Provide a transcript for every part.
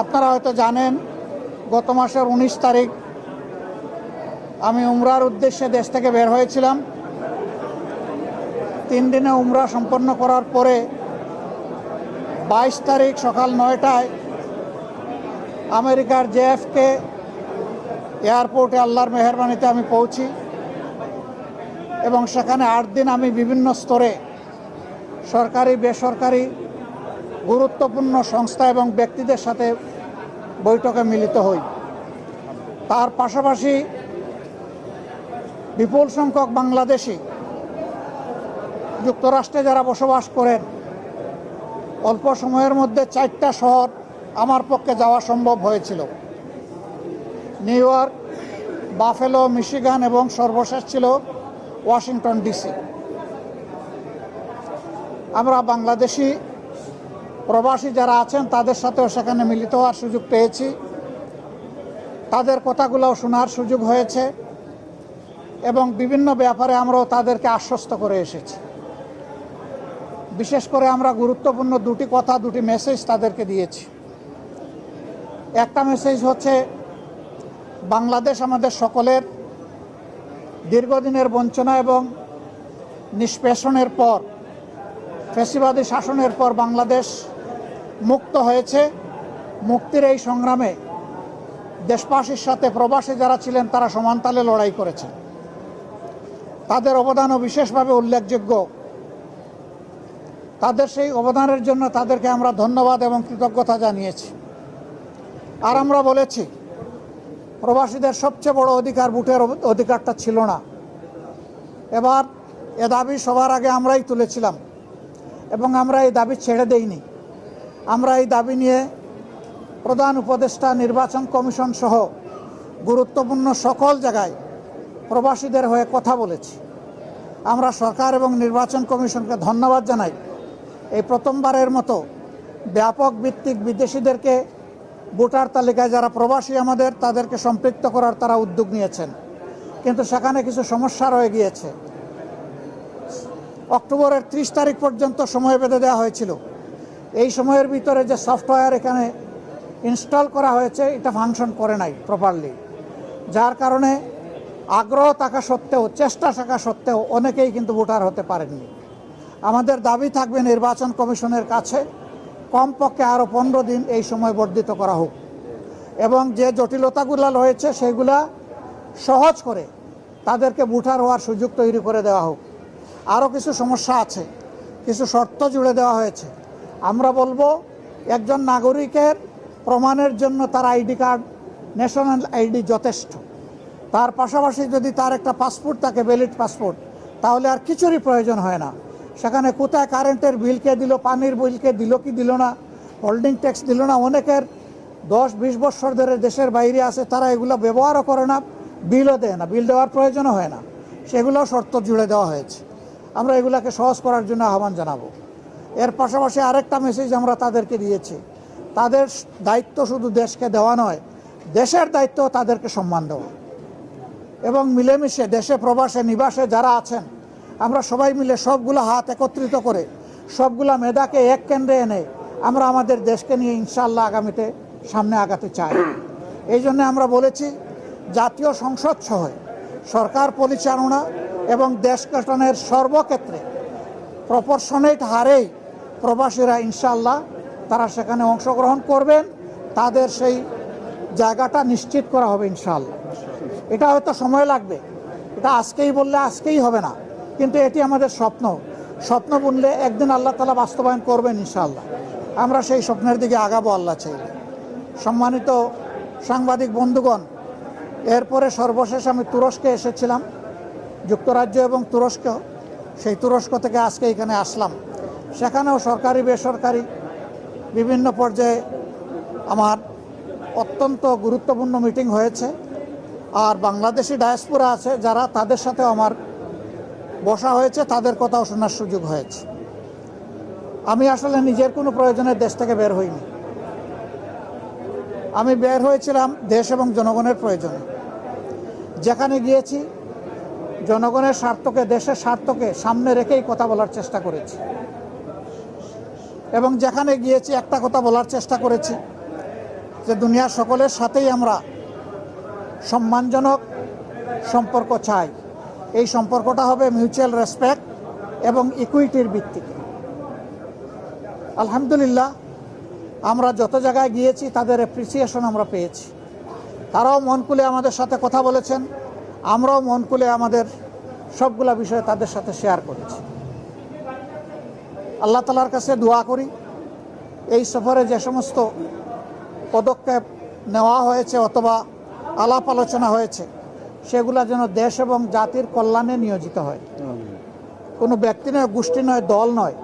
আপনারা হয়তো জানেন, গত মাসের উনিশ তারিখ আমি উমরার উদ্দেশ্যে দেশ থেকে বের হয়েছিলাম। তিন দিনে উমরা সম্পন্ন করার পরে বাইশ তারিখ সকাল নয়টায় আমেরিকার জেএফকে এয়ারপোর্টে আল্লাহর মেহরবানিতে আমি পৌঁছি এবং সেখানে আট দিন আমি বিভিন্ন স্তরে সরকারি, বেসরকারি গুরুত্বপূর্ণ সংস্থা এবং ব্যক্তিদের সাথে বৈঠকে মিলিত হই। তার পাশাপাশি বিপুল সংখ্যক বাংলাদেশি যুক্তরাষ্ট্রে যারা বসবাস করেন, অল্প সময়ের মধ্যে চারটা শহর আমার পক্ষে যাওয়া সম্ভব হয়েছিল। নিউ ইয়র্ক, বাফেলো, মিশিগান এবং সর্বশেষ ছিল ওয়াশিংটন ডিসি। আমরা বাংলাদেশি প্রবাসী যারা আছেন, তাদের সাথেও সেখানে মিলিত হওয়ার সুযোগ পেয়েছি। তাদের কথাগুলোও শোনার সুযোগ হয়েছে এবং বিভিন্ন ব্যাপারে আমরাও তাদেরকে আশ্বস্ত করে এসেছি। বিশেষ করে আমরা গুরুত্বপূর্ণ দুটি কথা, দুটি মেসেজ তাদেরকে দিয়েছি। একটা মেসেজ হচ্ছে, বাংলাদেশ আমাদের সকলের দীর্ঘদিনের বঞ্চনা এবং নিষ্পেষণের পর, ফেসিবাদী শাসনের পর বাংলাদেশ মুক্ত হয়েছে। মুক্তির এই সংগ্রামে দেশবাসীর সাথে প্রবাসী যারা ছিলেন, তারা সমানতালে লড়াই করেছেন। তাদের অবদানও বিশেষভাবে উল্লেখযোগ্য। তাদের সেই অবদানের জন্য তাদেরকে আমরা ধন্যবাদ এবং কৃতজ্ঞতা জানিয়েছি। আর আমরা বলেছি, প্রবাসীদের সবচেয়ে বড় অধিকার, ভোটের অধিকারটা ছিল না। এবার এ দাবি সবার আগে আমরাই তুলেছিলাম এবং আমরা এই দাবি ছেড়ে দেইনি। আমরা এই দাবি নিয়ে প্রধান উপদেষ্টা, নির্বাচন কমিশন সহ গুরুত্বপূর্ণ সকল জায়গায় প্রবাসীদের হয়ে কথা বলেছি। আমরা সরকার এবং নির্বাচন কমিশনকে ধন্যবাদ জানাই। এই প্রথমবারের মতো ব্যাপক ভিত্তিক বিদেশিদেরকে ভোটার তালিকায় যারা প্রবাসী আমাদের, তাদেরকে সম্পৃক্ত করার তারা উদ্যোগ নিয়েছেন। কিন্তু সেখানে কিছু সমস্যা রয়ে গিয়েছে। অক্টোবরের ত্রিশ তারিখ পর্যন্ত সময় বেঁধে দেওয়া হয়েছিল। এই সময়ের ভিতরে যে সফটওয়্যার এখানে ইনস্টল করা হয়েছে, এটা ফাংশন করে নাই প্রপারলি যার কারণে আগ্রহ থাকা সত্ত্বেও, চেষ্টা থাকা সত্ত্বেও অনেকেই কিন্তু ভোটার হতে পারেননি। আমাদের দাবি থাকবে নির্বাচন কমিশনের কাছে কমপক্ষে আরও পনেরো দিন এই সময় বর্ধিত করা হোক। এবং যে জটিলতাগুলো রয়েছে, সেগুলা সহজ করে তাদেরকে ভোটার হওয়ার সুযোগ তৈরি করে দেওয়া হোক। আরও কিছু সমস্যা আছে, কিছু শর্ত জুড়ে দেওয়া হয়েছে। আমরা বলব একজন নাগরিকের প্রমাণের জন্য তার আইডি কার্ড ন্যাশনাল আইডি যথেষ্ট। তার পাশাপাশি যদি তার একটা পাসপোর্ট থাকে ভ্যালিড পাসপোর্ট, তাহলে আর কিছুরই প্রয়োজন হয় না। সেখানে কোথায় কারেন্টের বিলকে দিল, পানির বিলকে দিল, কি দিল না হোল্ডিং ট্যাক্স দিল না, অনেকের দশ, বিশ বছর ধরে দেশের বাইরে আছে, তারা এগুলো ব্যবহারও করে না, বিলও দেয় না, বিল দেওয়ার প্রয়োজনও হয় না। সেগুলোও শর্ত জুড়ে দেওয়া হয়েছে। আমরা এগুলাকে সহজ করার জন্য আহ্বান জানাব। এর পাশাপাশি আরেকটা মেসেজ আমরা তাদেরকে দিয়েছি। তাদের দায়িত্ব শুধু দেশকে দেওয়া নয়, দেশের দায়িত্ব তাদেরকে সম্মান দেওয়া। এবং মিলেমিশে দেশে প্রবাসে নিবাসে যারা আছেন, আমরা সবাই মিলে সবগুলো হাত একত্রিত করে, সবগুলা মেধাকে এক কেন্দ্রে এনে আমরা আমাদের দেশকে নিয়ে ইনশাল্লাহ আগামীতে সামনে আগাতে চাই। এই জন্য আমরা বলেছি, জাতীয় সংসদ সহ সরকার পরিচালনা এবং দেশ গঠনের সর্বক্ষেত্রে প্রপোর্শনেট হারেই প্রবাসীরা ইনশাল্লাহ তারা সেখানে অংশগ্রহণ করবেন, তাদের সেই জায়গাটা নিশ্চিত করা হবে ইনশাল্লাহ এটা হয়তো সময় লাগবে। এটা আজকেই বললে আজকেই হবে না, কিন্তু এটি আমাদের স্বপ্ন। স্বপ্ন বুনলে একদিন আল্লাহ তালা বাস্তবায়ন করবেন ইনশাল্লাহ আমরা সেই স্বপ্নের দিকে আগাবো আল্লাহ চাইলে। সম্মানিত সাংবাদিক বন্ধুগণ, এরপরে সর্বশেষ আমি তুরস্কে এসেছিলাম, যুক্তরাজ্য এবং তুরস্ক। সেই তুরস্ক থেকে আজকে এখানে আসলাম। সেখানেও সরকারি, বেসরকারি বিভিন্ন পর্যায়ে আমার অত্যন্ত গুরুত্বপূর্ণ মিটিং হয়েছে। আর বাংলাদেশি ডায়াসপুরা আছে, যারা তাদের সাথে আমার বসা হয়েছে, তাদের কথাও শোনার সুযোগ হয়েছে। আমি আসলে নিজের কোনো প্রয়োজনে দেশ থেকে বের হইনি। আমি বের হয়েছিলাম দেশ এবং জনগণের প্রয়োজনে। যেখানে গিয়েছি, জনগণের স্বার্থকে, দেশের স্বার্থকে সামনে রেখেই কথা বলার চেষ্টা করেছি। এবং যেখানে গিয়েছি একটা কথা বলার চেষ্টা করেছি যে দুনিয়ার সকলের সাথেই আমরা সম্মানজনক সম্পর্ক চাই। এই সম্পর্কটা হবে মিউচুয়াল রেসপেক্ট এবং ইকুইটির ভিত্তিতে। আলহামদুলিল্লাহ, আমরা যত জায়গায় গিয়েছি তাদের অ্যাপ্রিসিয়েশন আমরা পেয়েছি। তারাও মন খুলে আমাদের সাথে কথা বলেছেন। আমরাও মন খুলে আমাদের সবগুলা বিষয় তাদের সাথে শেয়ার করেছি। আল্লাহ তালার কাছে দোয়া করি। এই সফরে যে সমস্ত পদক্ষেপ নেওয়া হয়েছে অথবা আলাপ আলোচনা হয়েছে, সেগুলা যেন দেশ এবং জাতির কল্যাণে নিয়োজিত হয়। কোনো ব্যক্তি নয়, গোষ্ঠী নয়, দল নয়,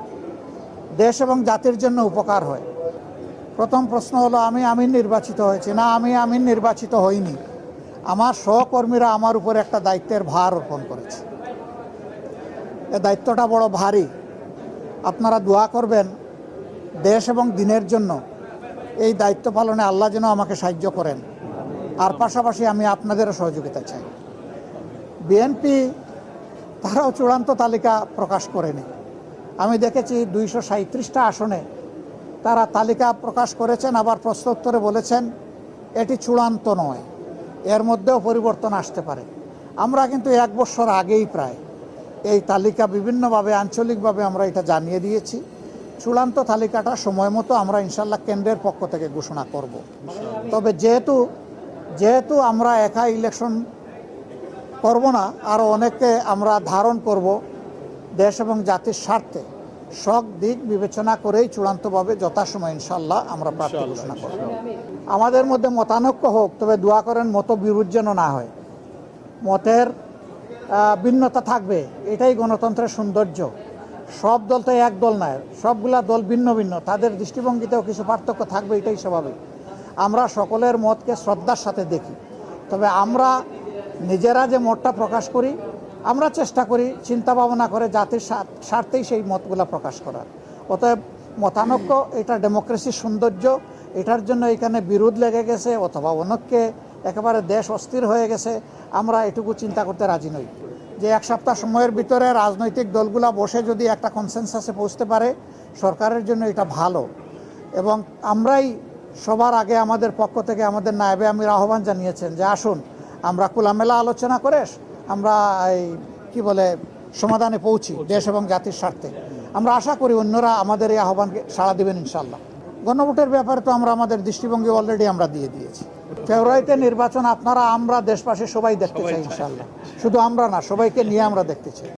দেশ এবং জাতির জন্য উপকার হয়। প্রথম প্রশ্ন হলো, আমি আমিন নির্বাচিত হয়েছি? না, আমি আমিন নির্বাচিত হইনি। আমার সহকর্মীরা আমার উপর একটা দায়িত্বের ভার অর্পণ করেছে। এ দায়িত্বটা বড় ভারী। আপনারা দোয়া করবেন দেশ এবং দিনের জন্য এই দায়িত্ব পালনে আল্লাহ যেন আমাকে সাহায্য করেন। আর পাশাপাশি আমি আপনাদেরও সহযোগিতা চাই। বিএনপি তারাও চূড়ান্ত তালিকা প্রকাশ করেনি। আমি দেখেছি দুইশো সাঁত্রিশটা আসনে তারা তালিকা প্রকাশ করেছেন, আবার প্রশ্নোত্তরে বলেছেন, এটি চূড়ান্ত নয়। এর মধ্যেও পরিবর্তন আসতে পারে। আমরা কিন্তু এক বছর আগেই প্রায় এই তালিকা বিভিন্নভাবে আঞ্চলিকভাবে আমরা এটা জানিয়ে দিয়েছি। চূড়ান্ত তালিকাটা সময় মতো আমরা ইনশাল্লাহ কেন্দ্রের পক্ষ থেকে ঘোষণা করব। তবে যেহেতু যেহেতু আমরা একা ইলেকশন করব না আরও অনেককে আমরা ধারণ করব দেশ এবং জাতির স্বার্থে সব দিক বিবেচনা করেই চূড়ান্তভাবে যথাসময় ইনশাল্লাহ আমরা প্রার্থী ঘোষণা করব। আমাদের মধ্যে মতানৈক্য হোক তবে দোয়া করেন মত বিরোধ যেন না হয়। মতের ভিন্নতা থাকবে। এটাই গণতন্ত্রের সৌন্দর্য। সব দল তো এক দল নয়, সবগুলা দল ভিন্ন ভিন্ন। তাদের দৃষ্টিভঙ্গিতেও কিছু পার্থক্য থাকবে, এটাই স্বাভাবিক। আমরা সকলের মতকে শ্রদ্ধার সাথে দেখি। তবে আমরা নিজেরা যে মতটা প্রকাশ করি, আমরা চেষ্টা করি চিন্তা ভাবনা করে জাতির স্বার্থেই সেই মতগুলা প্রকাশ করার। অতএব মতানৈক্য, এটা ডেমোক্রেসির সৌন্দর্য, এটার জন্য এখানে বিরোধ লেগে গেছে অথবা অনেককে একেবারে দেশ অস্থির হয়ে গেছে, আমরা এটুকু চিন্তা করতে রাজি নই। যে এক সপ্তাহ সময়ের ভিতরে রাজনৈতিক দলগুলা বসে যদি একটা কনসেনসাসে পৌঁছতে পারে, সরকারের জন্য এটা ভালো। এবং আমরাই সবার আগে আমাদের পক্ষ থেকে আমাদের নায়েবে আমির আহ্বান জানিয়েছেন যে আসুন, আমরা খোলামেলা আলোচনা করে আমরা এই, কী বলে, সমাধানে পৌঁছি দেশ এবং জাতির স্বার্থে। আমরা আশা করি অন্যরা আমাদের এই আহ্বানকে সাড়া দেবেন ইনশাল্লাহ গণভোটের ব্যাপারে তো আমরা আমাদের দৃষ্টিভঙ্গি অলরেডি আমরা দিয়ে দিয়েছি। ফেব্রুয়ারিতে নির্বাচন আপনারা আমরা দেশবাসী সবাই দেখতে চাই ইনশাল্লাহ শুধু আমরা না সবাইকে নিয়ে আমরা দেখতে চাই।